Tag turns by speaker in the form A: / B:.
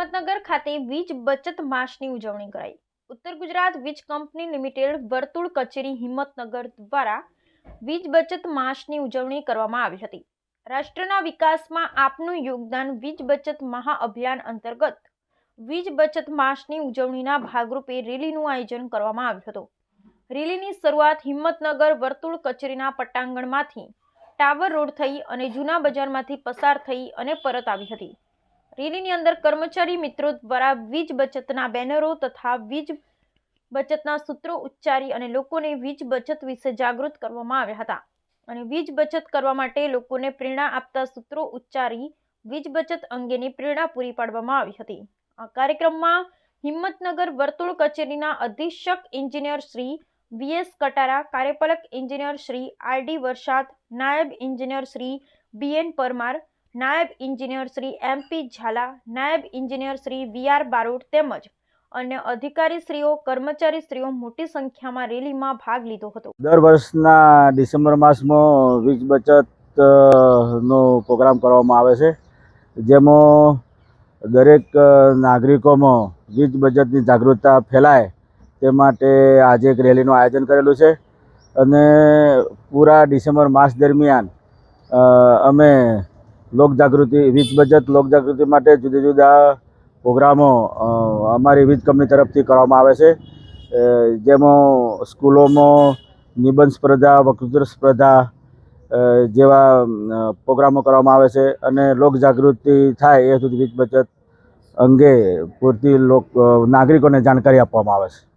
A: હિંમતનગર ખાતે વીજ બચત માસની ઉજવણી કરાઈ. ઉત્તર ગુજરાત વીજ કંપની લિમિટેડ વર્તુળ કચેરી હિંમતનગર દ્વારા વીજ બચત માસની ઉજવણી કરવામાં આવી હતી. રાષ્ટ્રના વિકાસમાં આપનું યોગદાન વીજ બચત મહાઅભિયાન અંતર્ગત વીજ બચત માસની ઉજવણીના ભાગરૂપે રેલીનું આયોજન કરવામાં આવ્યું હતું. રેલીની શરૂઆત હિંમતનગર વર્તુળ કચેરીના પટ્ટાંગણમાંથી ટાવર રોડ થઈ અને જૂના બજારમાંથી પસાર થઈ અને પરત આવી હતી. રેલીની અંદર કર્મચારી મિત્રો દ્વારા વીજ બચતના બેનરો તથા વીજ બચતના સૂત્રો ઉચ્ચારી અને લોકોને વીજ બચત વિશે જાગૃત કરવામાં આવ્યા હતા. અને વીજ બચત કરવા માટે લોકોને પ્રેરણા આપતા સૂત્રો ઉચ્ચારી વીજ બચત અંગેની પ્રેરણા પૂરી પાડવામાં આવી હતી. આ કાર્યક્રમમાં હિંમતનગર વર્તુળ કચેરીના અધિક્ષક એન્જિનિયર શ્રી વીએસ કટારા, કાર્યપાલક એન્જિનિયર શ્રી આર ડી વરસાદ, નાયબ એન્જિનિયર શ્રી બીએન પરમાર નાયબ ઇન્જિનિયર શ્રી એમપી ઝાલા, નાયબ engineer Shri V R Barot તેમજ અન્ય અધિકારીશ્રીઓ, કર્મચારીશ્રીઓ મોટી સંખ્યામાં રેલીમાં ભાગ લીધો હતો.
B: દર વર્ષના ડિસેમ્બર માસમાં વીજ બચત નો પ્રોગ્રામ કરવામાં આવે છે. જેમાં દરેક નાગરિકોમાં વીજ બચતની જાગૃતતા ફેલાય તે માટે આજે એક રેલીનું આયોજન કરેલું છે. અને પૂરા ડિસેમ્બર માસ દરમિયાન અમે લોકજાગૃતિ, વીજ બચત, લોકજાગૃતિ માટે જુદા જુદા પ્રોગ્રામો અમારી વીજ કંપની તરફથી કરવામાં આવે છે. જેમાં સ્કૂલોમાં નિબંધ સ્પર્ધા, વકૃત્વ સ્પર્ધા જેવા પ્રોગ્રામો કરવામાં આવે છે અને લોકજાગૃતિ થાય એ સુધી વીજ બચત અંગે પૂરતી લોક નાગરિકોને જાણકારી આપવામાં આવે છે.